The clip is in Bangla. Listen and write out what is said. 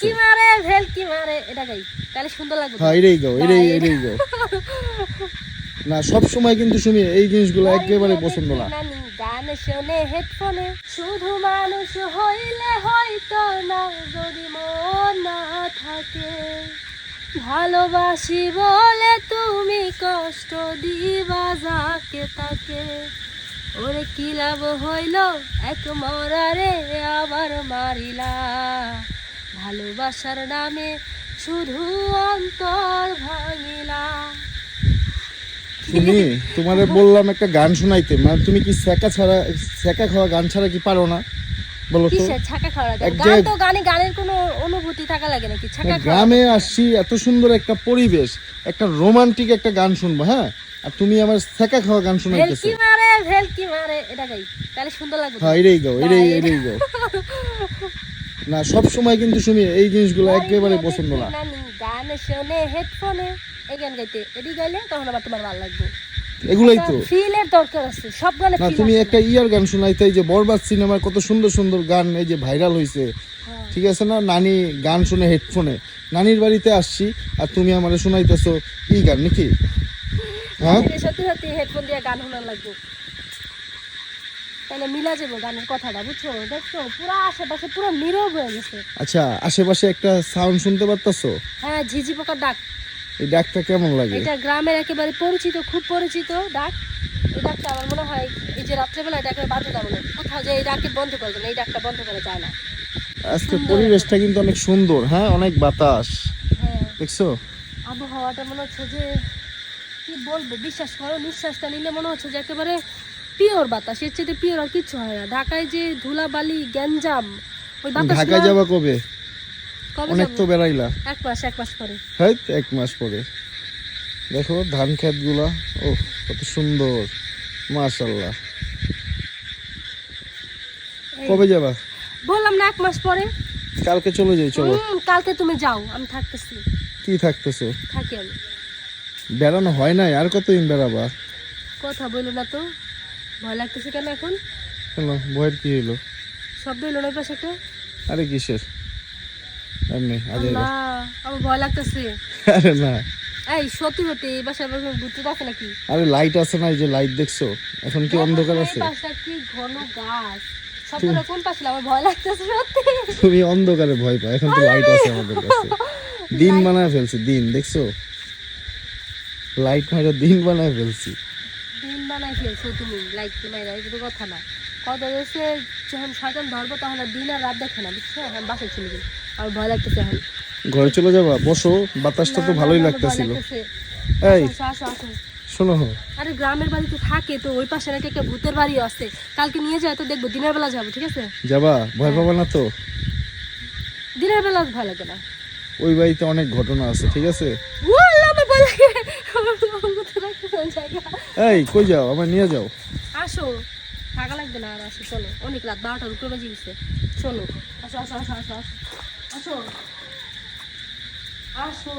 কি মারে ভেল কি মারে? এটা গাই। তাহলে সুন্দর লাগবে। হ্যাঁ এটাই গাও এটাই। এটাই গাও। না সব সময় কিন্তু শুনি এই জিনিসগুলো একেবারে পছন্দ না। গান শোনে হেডফোনে। শুধু মানুষ হইলে হয়তো না যদি মন না থাকে। ভালোবাসি বলে তুমি কষ্ট দিবা যাকে তাকে। ওরে কি লাভ হইল? এক মরারে আবার মারিলা। ভালোবাসার নামে শুধু অন্তর ভাঙিলা শুনি তোমারে বললাম একটা গান শোনাইতে। মানে তুমি কি সেকা ছাড়া সেকা খাওয়া গান ছাড়া কি পারো না? বলো তো। ছাকা খাওয়া? গান তো গানে গানের কোনো অনুভূতি থাকা লাগে নাকি? ছাকা গ্রামে আসছি এত সুন্দর একটা পরিবেশ একটা রোমান্টিক একটা গান শুনব হ্যাঁ? আর তুমি আমার সেকা খাওয়া গান শোনাইতেছো। ভেলকি মারে ভেলকি মারে। এটা গাই। তাহলে সুন্দর লাগবে হ্যাঁ এটাই গাও এটাই। এটাই গাও। না সব সময় কিন্তু শুনি এই জিনিসগুলো একেবারে পছন্দ না। দেখি নানি হেডফোনে এই গান গাইতে। এটি গাইলে তখন আবার তোমার ভালো লাগবে। এগুলাই তো। ফিলের দরকার আছে সব গানে না তুমি একটা ইয়ার গান শোনাইতে যে বরবাদ সিনেমার কত সুন্দর সুন্দর গান এই যে ভাইরাল হয়েছে হ্যাঁ। ঠিক আছে না? নানি গান শুনে হেডফোনে নানির বাড়িতে আসছি আর তুমি আমার শোনাইতেছো ই গান নাকি? হ্যাঁ। সত্যি সত্যি হেডফোন দিয়ে গান শোনা লাগবে। তাহলে মিলা যাব গানের কথাটা বুঝছ? দেখছ? পুরো আশেপাশে পুরো নীরব হয়ে গেছে। আচ্ছা আশেপাশে একটা সাউন্ড শুনতে পারতাছো? হ্যাঁ ঝিঝি পোকার ডাক। এই ডাকটা কেমন লাগে? এটা গ্রামের একেবারে পরিচিত খুব পরিচিত ডাক। এই ডাকটা আমার মনে হয় এই যে রাত্রেবেলা এটা একেবারে বাধ্যতামূলক কোথাও যে এই ডাকে বন্ধ করে না, এই ডাকটা বন্ধ করা যায় না। আজকে পরিবেশটা কিন্তু অনেক সুন্দর হ্যাঁ? অনেক বাতাস। হ্যাঁ। দেখছ? আবহাওয়াটা মনে হচ্ছে যে কি বলব? বিশ্বাস করো নিঃশ্বাসটা নিলে মনে হচ্ছে যে একেবারে পিওর বাতাস এর চেয়ে পিওর আর কিছু হয় না। ঢাকায় যে ধুলাবালি গ্যাঞ্জাম ওই বাতাস ঢাকায় যাবা কবে? কবে অনেক তো? বেড়াইলা। এক মাস এক মাস পরে। হ্যাঁ এক মাস পরে। দেখো ধান ক্ষেতগুলা ও কত সুন্দর। মাশাল্লাহ কবে যাবা? বললাম না এক মাস পরে। কালকে চলে যাই চলো। কালকে তুমি যাও আমি থাকতেছি। কি থাকতেছো? থাকি আমি। বেড়ানো হয় নাই আর কতদিন বেড়াবা? কথা বলো না তো। ভয় লাগতেছে কেন এখন? কেন? ভয়ের কি হইল? শব্দ হইল না পাশে একটা? আরে কিসের? এমনি আজ না আমার ভয় লাগতেছে। আরে না। এই সত্যি সত্যি এই আবার কোনো ভূত আছে নাকি? আরে লাইট আছে না এই যে লাইট দেখছ? এখন কি অন্ধকার আছে? পাশটা কি ঘন গাছ। শব্দটা কোন পাশে? আমার ভয় লাগতেছে সত্যি। তুমি অন্ধকারে ভয় পাও এখন তো লাইট আছে আমাদের কাছে। দিন বানায় ফেলছি দিন দেখছ? লাইট মাইরা দিন বানায় ফেলছি। বানাই ফেলছো তুমি মাইরা এটা তো কথা না। কথা হচ্ছে যখন শয়তান ধরবো তখন দিন আর রাত দেখে না বুঝছ? এখন বাসায় চলে যাই আমার ভয় লাগতেছে এখন। ঘরে চলে যাবা? বসো বাতাসটা তো ভালোই লাগতেছিল এই আসো আসো আসো। শোনো আরে গ্রামের বাড়িতে থাকে তো ওই পাশে নাকি একটা ভূতের বাড়িও আছে। কালকে নিয়ে যায় তো দেখব দিনের বেলা যাব ঠিক আছে? যাবা? ভয় পাবা না তো? দিনের বেলা ভয় লাগে না। ওই বাড়িতে অনেক ঘটনা আছে ঠিক আছে? ও আল্লাহ, আমার ভয় লাগে। এই, কই যাও? আমার নিয়ে যাও। আসো। থাকা লাগবে না আর আসো, চলো। অনেক রাত বারোটার উপরে বাজে গেছে চলো। আসো আসো আসো আসো আসো। আসো। আসো।